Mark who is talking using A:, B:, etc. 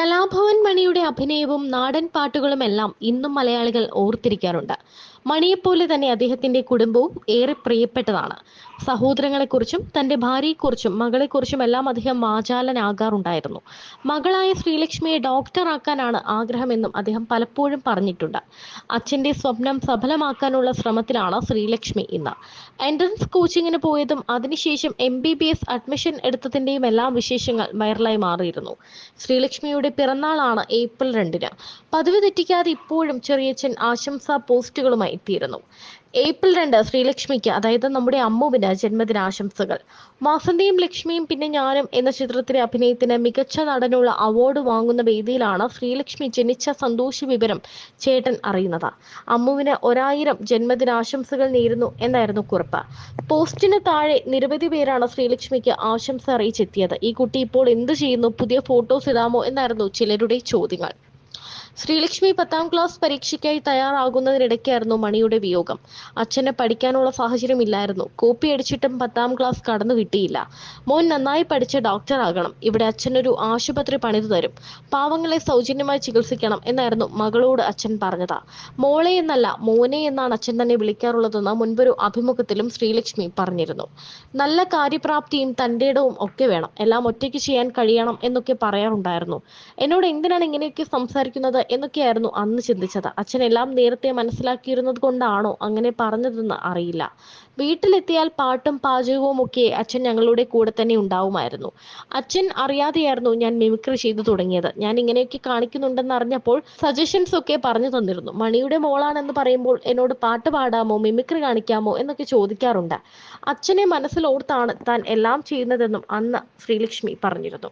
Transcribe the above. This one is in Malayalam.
A: കലാഭവൻ മണിയുടെ അഭിനയവും നാടൻ പാട്ടുകളുമെല്ലാം ഇന്നും മലയാളികൾ ഓർത്തിരിക്കാറുണ്ട്. മണിയെപ്പോലെ തന്നെ അദ്ദേഹത്തിന്റെ കുടുംബവും ഏറെ പ്രിയപ്പെട്ടതാണ്. സഹോദരങ്ങളെക്കുറിച്ചും തന്റെ ഭാര്യയെക്കുറിച്ചും മകളെക്കുറിച്ചും എല്ലാം അദ്ദേഹം വാചാലനാകാറുണ്ടായിരുന്നു. മകളായ ശ്രീലക്ഷ്മിയെ ഡോക്ടറാക്കാനാണ് ആഗ്രഹമെന്നും അദ്ദേഹം പലപ്പോഴും പറഞ്ഞിട്ടുണ്ട്. അച്ഛന്റെ സ്വപ്നം സഫലമാക്കാനുള്ള ശ്രമത്തിലാണ് ശ്രീലക്ഷ്മി ഇന്ന്. എൻട്രൻസ് കോച്ചിങ്ങിന് പോയതും അതിനുശേഷം M B B S admission എടുത്തതിന്റെയും എല്ലാ വിശേഷങ്ങൾ വൈറലായി മാറിയിരുന്നു. ശ്രീലക്ഷ്മിയുടെ പിറന്നാളാണ് ഏപ്രിൽ രണ്ടിന്. പതിവ് തെറ്റിക്കാതെ ഇപ്പോഴും ചെറിയച്ഛൻ ആശംസാ പോസ്റ്റുകളുമായി എത്തിയിരുന്നു. ഏപ്രിൽ രണ്ട് ശ്രീലക്ഷ്മിക്ക് അതായത് നമ്മുടെ അമ്മുവിന് ജന്മദിനാശംസകൾ. വാസന്തിയും ലക്ഷ്മിയും പിന്നെ ഞാനും എന്ന ചിത്രത്തിലെ അഭിനയത്തിന് മികച്ച നടനുള്ള അവാർഡ് വാങ്ങുന്ന വേദിയിലാണ് ശ്രീലക്ഷ്മി ജനിച്ച സന്തോഷ വിവരം ചേട്ടൻ അറിയുന്നത്. അമ്മുവിന് ഒരായിരം ജന്മദിനാശംസകൾ നേരുന്നു എന്നായിരുന്നു കുറിപ്പ്. പോസ്റ്റിന് താഴെ നിരവധി പേരാണ് ശ്രീലക്ഷ്മിക്ക് ആശംസ അറിയിച്ചെത്തിയത്. ഈ കുട്ടി ഇപ്പോൾ എന്ത് ചെയ്യുന്നു? പുതിയ ഫോട്ടോസ് ഇടാമോ? എന്നായിരുന്നു ചിലരുടെ ചോദ്യങ്ങൾ. ശ്രീലക്ഷ്മി പത്താം ക്ലാസ് പരീക്ഷയ്ക്കായി തയ്യാറാകുന്നതിനിടയ്ക്കായിരുന്നു മണിയുടെ വിയോഗം. അച്ഛനെ പഠിക്കാനുള്ള സാഹചര്യം ഇല്ലായിരുന്നു കോപ്പി അടിച്ചിട്ടും പത്താം ക്ലാസ് കടന്നു കിട്ടിയില്ല. മോൻ നന്നായി പഠിച്ച ഡോക്ടർ ആകണം ഇവിടെ അച്ഛനൊരു ആശുപത്രി പണിതു തരും. പാവങ്ങളെ സൗജന്യമായി ചികിത്സിക്കണം എന്നായിരുന്നു മകളോട് അച്ഛൻ പറഞ്ഞത്. മോളെ എന്നല്ല മോനെ എന്നാണ് അച്ഛൻ തന്നെ വിളിക്കാറുള്ളതെന്ന് മുൻപൊരു അഭിമുഖത്തിലും ശ്രീലക്ഷ്മി പറഞ്ഞിരുന്നു. നല്ല കാര്യപ്രാപ്തിയും തന്റെ ഇടവും ഒക്കെ വേണം. എല്ലാം ഒറ്റയ്ക്ക് ചെയ്യാൻ കഴിയണം എന്നൊക്കെ പറയാറുണ്ടായിരുന്നു. എന്നോട് എന്തിനാണ് ഇങ്ങനെയൊക്കെ സംസാരിക്കുന്നത് എന്നൊക്കെയായിരുന്നു അന്ന് ചിന്തിച്ചത്. അച്ഛൻ എല്ലാം നേരത്തെ മനസ്സിലാക്കിയിരുന്നത് കൊണ്ടാണോ അങ്ങനെ പറഞ്ഞതെന്ന് അറിയില്ല. വീട്ടിലെത്തിയാൽ പാട്ടും പാചകവും ഒക്കെ അച്ഛൻ ഞങ്ങളുടെ കൂടെ തന്നെ ഉണ്ടാവുമായിരുന്നു. അച്ഛൻ അറിയാതെയായിരുന്നു ഞാൻ മിമിക്രി ചെയ്തു തുടങ്ങിയത്. ഞാൻ ഇങ്ങനെയൊക്കെ കാണിക്കുന്നുണ്ടെന്ന് അറിഞ്ഞപ്പോൾ സജഷൻസ് ഒക്കെ പറഞ്ഞു തന്നിരുന്നു. മണിയുടെ മോളാണെന്ന് പറയുമ്പോൾ എന്നോട് പാട്ട് പാടാമോ മിമിക്രി കാണിക്കാമോ എന്നൊക്കെ ചോദിക്കാറുണ്ട്. അച്ഛനെ മനസ്സിലോർത്താണ് താൻ എല്ലാം ചെയ്യുന്നതെന്നും അന്ന് ശ്രീലക്ഷ്മി പറഞ്ഞിരുന്നു.